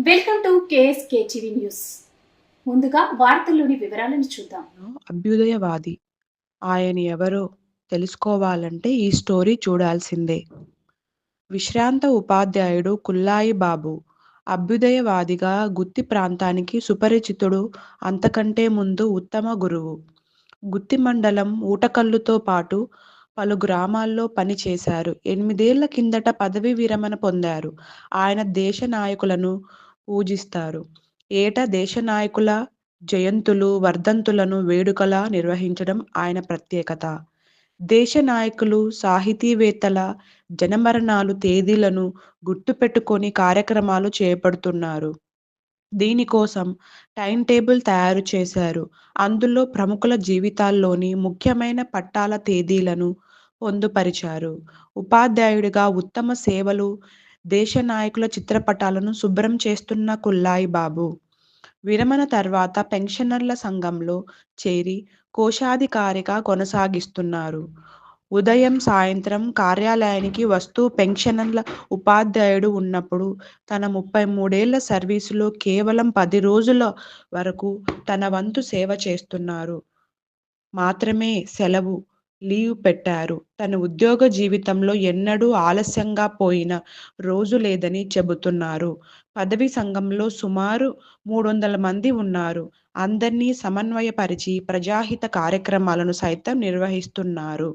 Welcome to KSK TV news. ముందుగా వార్తల్లోని వివరాలను చూద్దాం. అభ్యుదయవాది. ఆయన ఎవరో తెలుసుకోవాలంటే ఈ స్టోరీ చూడాల్సిందే. విశ్రాంత ఉపాధ్యాయుడు కుల్లాయి బాబు అభ్యుదయవాదిగా గుత్తి ప్రాంతానికి సుపరిచితుడు అంతకంటే ముందు ఉత్తమ గురువు. గుత్తి మండలం ఊటకల్లుతో పాటు పలు గ్రామాల్లో పనిచేశారు. ఎనిమిదేళ్ళ కిందట పదవి విరమణ పొందారు. ఆయన దేశ నాయకులను పూజిస్తారు. ఏటా దేశ నాయకుల జయంతులు వర్ధంతులను వేడుకలా నిర్వహించడం ఆయన ప్రత్యేకత. దేశ నాయకులు సాహితీవేత్తల జనమరణాలు తేదీలను గుర్తుపెట్టుకొని కార్యక్రమాలు చేపడుతున్నారు. దీనికోసం టైం టేబుల్ తయారు చేశారు. అందులో ప్రముఖుల జీవితాల్లోని ముఖ్యమైన పట్టాల తేదీలను పొందుపరిచారు. ఉపాధ్యాయుడిగా ఉత్తమ సేవలు దేశ నాయకుల చిత్రపటాలను శుభ్రం చేస్తున్న కుల్లాయి బాబు. విరమణ తర్వాత పెన్షనర్ల సంఘంలో చేరి కోశాధికారిగా కొనసాగిస్తున్నారు. ఉదయం సాయంత్రం కార్యాలయానికి వస్తూ పెన్షనర్ల ఉపాధ్యాయుడు ఉన్నప్పుడు తన ముప్పై మూడేళ్ళ సర్వీసులో కేవలం పది రోజుల వరకు తన వంతు సేవ చేస్తున్నారు. మాత్రమే సెలవు లీవ్ పెట్టారు. తన ఉద్యోగ జీవితంలో ఎన్నడూ ఆలస్యంగా పోయిన రోజు లేదని చెబుతున్నారు. పదవి సంఘంలో సుమారు మూడు వందల మంది ఉన్నారు. అందరినీ సమన్వయపరిచి ప్రజాహిత కార్యక్రమాలను సైతం నిర్వహిస్తున్నారు.